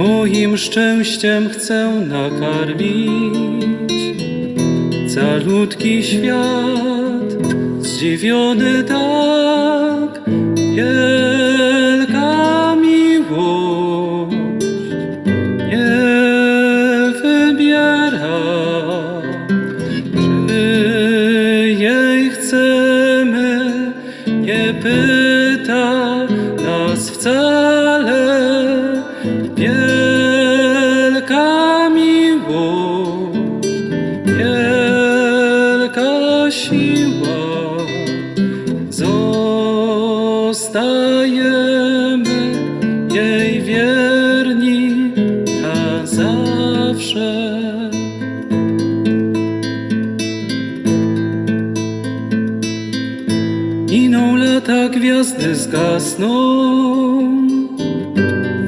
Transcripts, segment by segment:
Moim szczęściem chcę nakarmić calutki świat. Zdziwiony tak, wielka miłość nie wybiera. Czy jej chcemy, nie pyta nas wcale. Zostajemy jej wierni na zawsze. Iną lata, gwiazdy zgasną,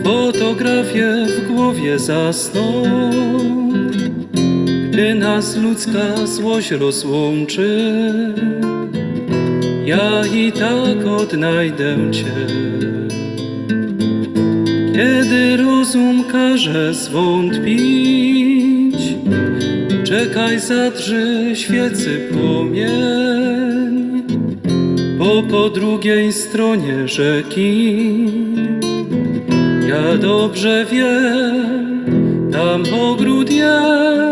fotografie w głowie zasną. Gdy nas ludzka złość rozłączy, ja i tak odnajdę Cię. Kiedy rozum każe zwątpić, czekaj, zadrży świecy płomień, bo po drugiej stronie rzeki ja dobrze wiem, tam ogród jest,